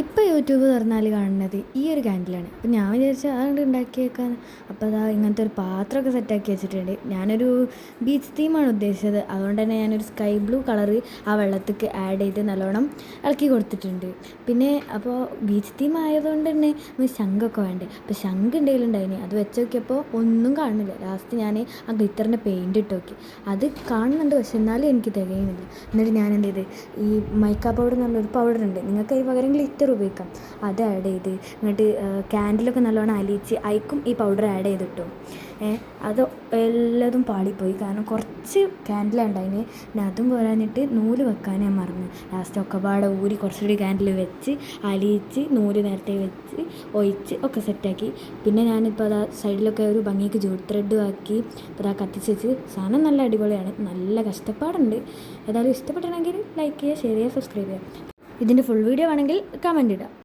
ഇപ്പോൾ യൂട്യൂബ് തുറന്നാൽ കാണുന്നത് ഈ ഒരു ക്യാൻഡിലാണ് അപ്പോൾ ഞാൻ വിചാരിച്ചു അതുകൊണ്ട് ഉണ്ടാക്കിയേക്കാൻ അപ്പോൾ അതാ ഇങ്ങനത്തെ ഒരു പാത്രമൊക്കെ സെറ്റാക്കി വെച്ചിട്ടുണ്ട്. ഞാനൊരു ബീച്ച് തീമാണ് ഉദ്ദേശിച്ചത്. അതുകൊണ്ട് തന്നെ ഞാനൊരു സ്കൈ ബ്ലൂ കളർ ആ വെള്ളത്തേക്ക് ആഡ് ചെയ്ത് നല്ലോണം ഇളക്കി കൊടുത്തിട്ടുണ്ട്. പിന്നെ അപ്പോൾ ബീച്ച് തീം ആയതുകൊണ്ട് തന്നെ നമുക്ക് ശംഖൊക്കെ വേണ്ടേ. അപ്പോൾ ശംഖ് എന്തെങ്കിലും ഉണ്ടായിന്. അത് വെച്ച് നോക്കിയപ്പോൾ ഒന്നും കാണുന്നില്ല. ലാസ്റ്റ് ഞാൻ ആ ഗ്ലിറ്ററിന്റെ പെയിന്റ് ഇട്ട് നോക്കി. അത് കാണുന്നുണ്ട്. പക്ഷെ എന്നാലും എനിക്ക് തികയുന്നില്ല. എന്നിട്ട് ഞാൻ എന്ത് ചെയ്ത് ഈ മൈക്ക പൗഡർ എന്ന് പറഞ്ഞൊരു പൗഡർ ഉണ്ട്. നിങ്ങൾക്ക് ഈ പകരം ഗ്ലിറ്റർ ഉപയോഗിക്കാം അത് ആഡ് ചെയ്ത് എന്നിട്ട് ക്യാൻഡിലൊക്കെ നല്ലോണം അലിയിച്ച് അയക്കും ഈ പൗഡർ ആഡ് ചെയ്തിട്ടു. അത് എല്ലാതും പാളിപ്പോയി. കാരണം കുറച്ച് ക്യാൻഡിലുണ്ടായിന് പിന്നെ അതും പോരാഞ്ഞിട്ട് നൂൽ വെക്കാൻ ഞാൻ മറന്നു. ലാസ്റ്റ് ഒക്കെ പാടെ ഊരി കുറച്ചുകൂടി ക്യാൻഡിൽ വെച്ച് അലിയിച്ച് നൂൽ നേരത്തെ വെച്ച് ഒഴിച്ച് ഒക്കെ സെറ്റാക്കി പിന്നെ ഞാനിപ്പോൾ അതാ സൈഡിലൊക്കെ ഒരു ഭംഗിക്ക് ജൂട്ട് ത്രെഡും ആക്കി അപ്പോൾ അതാ കത്തിച്ച് വെച്ച്. സാധനം നല്ല അടിപൊളിയാണ്. നല്ല കഷ്ടപ്പാടുണ്ട്. ഏതായാലും ഇഷ്ടപ്പെട്ടിട്ടുണ്ടെങ്കിൽ ലൈക്ക് ചെയ്യുക ഷെയർ ചെയ്യുക സബ്സ്ക്രൈബ് ചെയ്യുക. ഇതിന്റെ ഫുൾ വീഡിയോ വേണമെങ്കിൽ കമന്റ് ഇടാം.